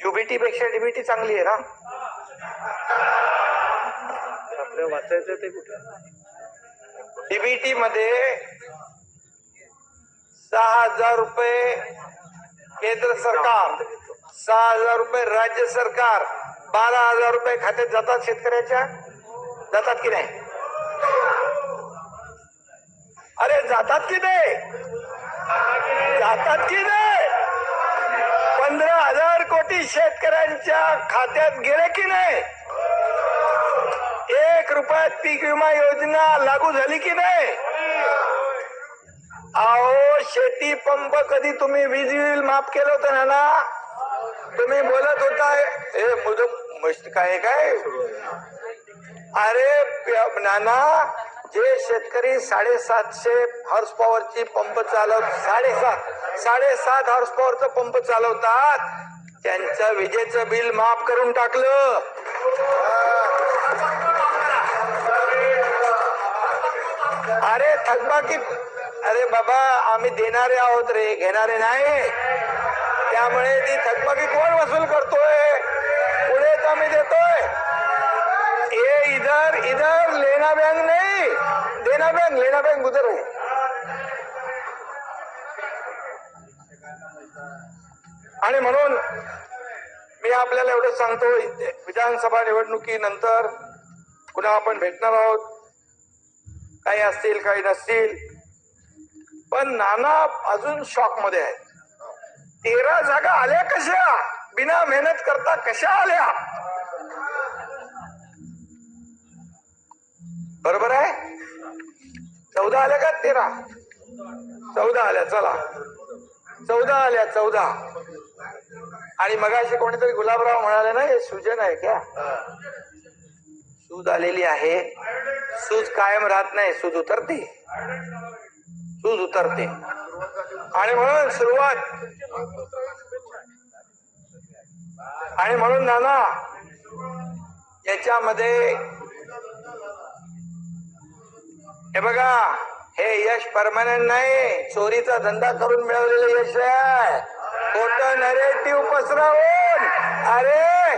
UBT पेक्षा DBT चांगली आहे ना? आपल्याला वाचायचं ते कुठे? डीबीटी मध्ये सहा हजार रुपये केंद्र सरकार सहा हजार रुपये राज्य सरकार बारा हजार रुपये खात्यात जातात शेतकऱ्याच्या? जातात की नाही? अरे जातात की नाही? जातात की नाही? हजार कोटी शेतकऱ्यांच्या खात्यात गेले की नाही? एक रुपयात पीक विमा योजना लागू झाली की नाही? अहो शेती पंप कधी तुम्ही वीज बिल माफ केलं होतं ना तुम्ही बोलत होता हे मुद मस्त काय काय? अरे नाना जे शेतकरी साडेसातशे हॉर्स पॉवरची पंप चालव साडेसात साडेसात हॉर्स पॉवरचा पंप चालवतात त्यांचं विजेचं बिल माफ करून टाकलं. अरे थकबाकी अरे बाबा आम्ही देणारे आहोत रे घेणारे नाही. त्यामुळे ती थकबाकी कोण वसूल करतोय? पुढे तर आम्ही देतोय. ए इधर इधर लेना बँक नाही. देना बँक लेना बँक उधर आहे. आणि म्हणून मी आपल्याला एवढं सांगतो इथे विधानसभा निवडणुकीनंतर पुन्हा आपण भेटणार आहोत. काही असतील काही नसतील. पण नाना अजून शॉकमध्ये आहेत. तेरा जागा आल्या कशा? बिना मेहनत करता कशा आल्या? बरोबर आहे? चौदा आल्या का तेरा? चौदा आल्या चला. चौदा आल्या चौदा. आणि मगाशी कोणीतरी गुलाबराव म्हणाले ना हे सुजन आहे क्या? सूज आलेली आहे. सूज कायम राहत नाही सूज उतरते. सूज उतरते. आणि म्हणून सुरुवात. आणि म्हणून नाना याच्यामध्ये हे बघा हे यश परमनंट नाही. चोरीचा धंदा करून मिळवलेलं यश आहे. खोट नरेटिव्ह पसरवून. अरे